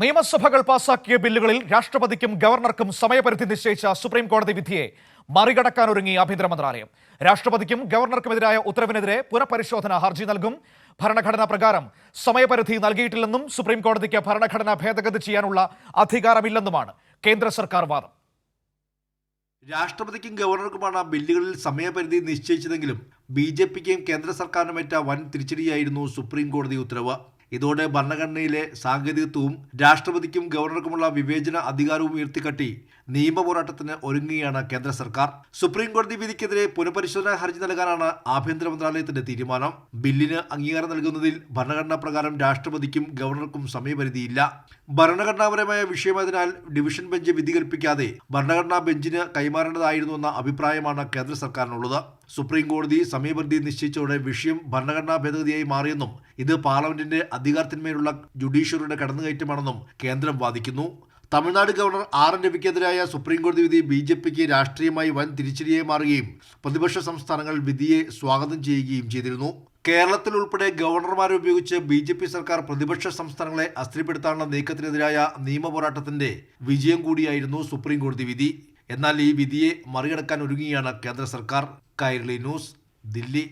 നിയമസഭകൾ പാസാക്കിയ ബില്ലുകളിൽ രാഷ്ട്രപതിക്കും ഗവർണർക്കും സമയപരിധി നിശ്ചയിച്ച സുപ്രീം കോടതി വിധിയെ മറികടക്കാനൊരുങ്ങി ആഭ്യന്തര മന്ത്രാലയം. രാഷ്ട്രപതിക്കും ഗവർണർക്കുമെതിരായ ഉത്തരവിനെതിരെ പുനഃപരിശോധന ഹർജി നൽകും. ഭരണഘടനാ പ്രകാരം സമയപരിധി നൽകിയിട്ടില്ലെന്നും സുപ്രീം കോടതിക്ക് ഭരണഘടന ഭേദഗതി ചെയ്യാനുള്ള അധികാരമില്ലെന്നുമാണ് കേന്ദ്ര സർക്കാർ വാദം. രാഷ്ട്രപതിക്കും ഗവർണർക്കുമാണ് ബില്ലുകളിൽ സമയപരിധി നിശ്ചയിച്ചതെങ്കിലും ബി ജെ പിക്കും കേന്ദ്ര സർക്കാരിനുമേറ്റ വൻ തിരിച്ചടിയായിരുന്നു സുപ്രീം കോടതി ഉത്തരവ്. ഇതോടെ ഭരണഘടനയിലെ സാങ്കേതികത്വവും രാഷ്ട്രപതിക്കും ഗവർണർക്കുമുള്ള വിവേചന അധികാരവും ഉയർത്തിക്കാട്ടി നിയമ പോരാട്ടത്തിന് ഒരുങ്ങുകയാണ് കേന്ദ്ര സർക്കാർ. സുപ്രീംകോടതി വിധിക്കെതിരെ പുനഃപരിശോധനാ ഹർജി നൽകാനാണ് ആഭ്യന്തര മന്ത്രാലയത്തിന്റെ തീരുമാനം. ബില്ലിന് അംഗീകാരം നൽകുന്നതിൽ ഭരണഘടനാ പ്രകാരം രാഷ്ട്രപതിക്കും ഗവർണർക്കും സമയപരിധിയില്ല. ഭരണഘടനാപരമായ വിഷയമായതിനാൽ ഡിവിഷൻ ബെഞ്ച് വിധി കൽപ്പിക്കാതെ ഭരണഘടനാ ബെഞ്ചിന് കൈമാറേണ്ടതായിരുന്നുവെന്ന അഭിപ്രായമാണ് കേന്ദ്ര സർക്കാരിനുള്ളത്. സുപ്രീം കോടതി സമയപരിധി നിശ്ചയിച്ചതോടെ വിഷയം ഭരണഘടനാ ഭേദഗതിയായി മാറിയെന്നും ഇത് പാർലമെന്റിന്റെ അധികാരത്തിന്മേലുള്ള ജുഡീഷ്യറിയുടെ കടന്നുകയറ്റമാണെന്നും കേന്ദ്രം വാദിക്കുന്നു. Tamil Nadu governor R N രവിക്കെതിരായ supreme കോടതി വിധി ബി ജെ പിക്ക് രാഷ്ട്രീയമായി വൻ തിരിച്ചടിയായി മാറുകയും പ്രതിപക്ഷ സംസ്ഥാനങ്ങൾ വിധിയെ സ്വാഗതം ചെയ്യുകയും ചെയ്തിരുന്നു. കേരളത്തിൽ ഉൾപ്പെടെ ഗവർണർമാരെ ഉപയോഗിച്ച് ബി ജെ പി സർക്കാർ പ്രതിപക്ഷ സംസ്ഥാനങ്ങളെ അസ്ഥിരപ്പെടുത്താനുള്ള നീക്കത്തിനെതിരായ നിയമപോരാട്ടത്തിന്റെ വിജയം കൂടിയായിരുന്നു സുപ്രീം കോടതി വിധി. എന്നാൽ ഈ വിധിയെ മറികടക്കാൻ ഒരുങ്ങിയാണ് കേന്ദ്ര സർക്കാർ. കൈർലി ന്യൂസ് ദില്ലി.